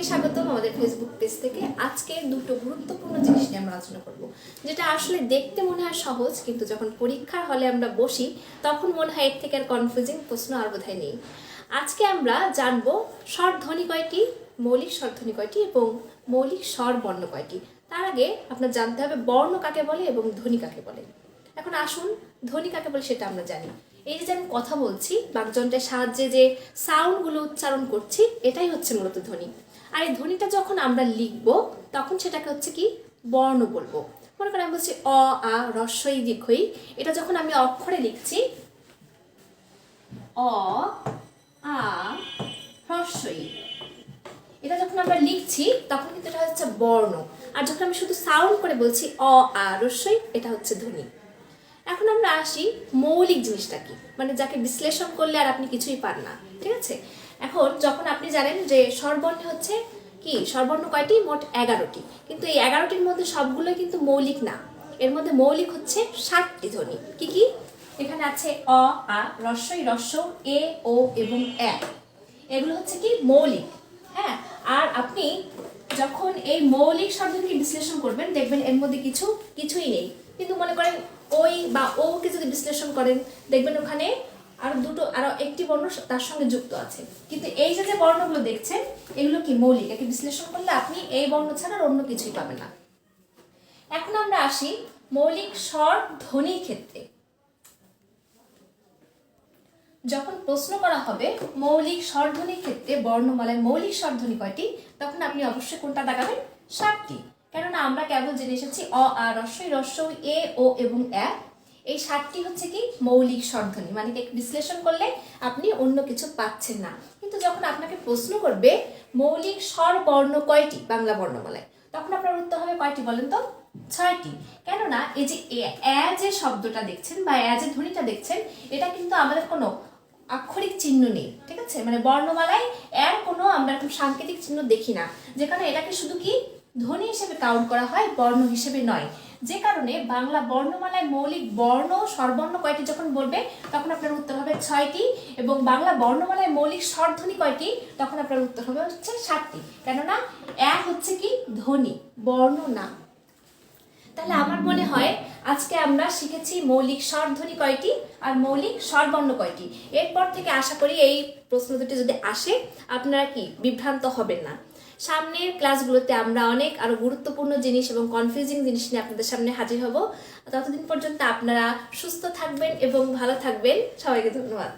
সবাইকে স্বাগতম আমাদের ফেসবুক পেজ থেকে। আজকে দুটো গুরুত্বপূর্ণ জিনিস নিয়ে আমরা আলোচনা করব, যেটা আসলে দেখতে মনে হয় সহজ, কিন্তু যখন পরীক্ষার হলে আমরা বসি, তখন মনে হয় এর থেকে আর কনফিউজিং প্রশ্ন আর বোধহয় নেই। আজকে আমরা জানব স্বরধ্বনি কয়টি, মৌলিক স্বরধ্বনি কয়টি এবং মৌলিক স্বর বর্ণ কয়টি। তার আগে আপনার জানতে হবে বর্ণ কাকে বলে এবং ধ্বনি কাকে বলে। এখন আসুন ধ্বনি কাকে বলে সেটা আমরা জানি। এই যে আমি কথা বলছি বাকযন্ত্রের সাহায্যে যে সাউন্ডগুলো উচ্চারণ করছি, এটাই হচ্ছে মূলত ধ্বনি। আর এই ধ্বনিটা যখন আমরা লিখব, তখন সেটাকে হচ্ছে কি, বর্ণ বলব। মনে করেন আমি বলছি অ, আ রস্বই দীর্ঘই এটা যখন আমি অক্ষরে লিখছি, অ, আ হ্রস্বই এটা যখন আমরা লিখছি, তখন কিন্তু এটা হচ্ছে বর্ণ। আর যখন আমি শুধু সাউন্ড করে বলছি অ, আ রস্যই এটা হচ্ছে ধ্বনি। এখন আমরা আসি মৌলিক জিনিসটা কি? মানে যাকে বিশ্লেষণ করলে আর আপনি কিছুই পান না, ঠিক আছে? এখন যখন আপনি জানেন যে স্বরবর্ণ হচ্ছে কি? স্বরবর্ণ কয়টি? মোট এগারোটি। কিন্তু এই এগারোটির মধ্যে সবগুলোই কিন্তু মৌলিক না। এর মধ্যে মৌলিক হচ্ছে ষাটটি ধ্বনি। কি কি? এখানে আছে অ, আ, রস্যই রস্য, এ, ও এবং এ। এগুলো হচ্ছে কি? মৌলিক। হ্যাঁ? আর আপনি যখন এই মৌলিক শব্দকে বিশ্লেষণ করবেন, দেখবেন এর মধ্যে কিছু, কিছুই নেই। কিন্তু মনে করেন ওই বা ওকে যদি বিশ্লেষণ করেন, দেখবেন ওখানে আর দুটো, আরও একটি বর্ণ তার সঙ্গে যুক্ত আছে। কিন্তু এই যে যে বর্ণগুলো দেখছেন, এগুলো কি মৌলিক? একে বিশ্লেষণ করলে আপনি এই বর্ণ ছাড়া অন্য কিছুই পাবেন না। এখন আমরা আসি মৌলিক স্বর ধ্বনির ক্ষেত্রে। যখন প্রশ্ন করা হবে মৌলিক স্বরধ্বনির ক্ষেত্রে, বর্ণমালায় মৌলিক স্বরধ্বনি কয়টি, তখন আপনি অবশ্যই কোনটা ষাটটি কেননা আমরা কেবল জেনে এসেছি অ, আ রস্বই রস্বই এ, ও এবং এ। এই সাতটি হচ্ছে কি মৌলিক স্বরধ্বনি মানে বিশ্লেষণ করলে আপনি অন্য কিছু পাচ্ছেন না। কিন্তু যখন আপনাকে প্রশ্ন করবে মৌলিক স্বর বর্ণ কয়টি, বাংলা বর্ণমালায়, তখন আপনার উত্তর হবে কয়টি বলেন তো? ছয়টি। কেননা এই যে এ যে শব্দটা দেখছেন বা এ যে ধ্বনিটা দেখছেন, এটা কিন্তু আমাদের কোনো আক্ষরিক চিহ্ন নেই, ঠিক আছে? মানে বর্ণমালায় এর কোনো আমরা এরকম সাংকেতিক চিহ্ন দেখি না। যেখানে এটাকে শুধু কি ধ্বনি হিসেবে কাউন্ট করা হয়, বর্ণ হিসেবে নয়। যে কারণে বাংলা বর্ণমালায় মৌলিক বর্ণ, স্বরবর্ণ কয়টি যখন বলবে, তখন আপনার উত্তর হবে ছয়টি এবং বাংলা বর্ণমালায় মৌলিক স্বরধ্বনি কয়টি, তখন আপনার উত্তর হবে হচ্ছে সাতটি। কেননা এক হচ্ছে কি? ধ্বনি, বর্ণ না। তাহলে আমার মনে হয় আজকে আমরা শিখেছি মৌলিক স্বরধ্বনি কয়টি আর মৌলিক স্বরবর্ণ কয়টি। এরপর থেকে আশা করি এই প্রশ্ন দুটি যদি আসে, আপনারা কি বিভ্রান্ত হবেন না। সামনের ক্লাসগুলোতে আমরা অনেক আরও গুরুত্বপূর্ণ জিনিস এবং কনফিউজিং জিনিস নিয়ে আপনাদের সামনে হাজির হব। ততদিন পর্যন্ত আপনারা সুস্থ থাকবেন এবং ভালো থাকবেন। সবাইকে ধন্যবাদ।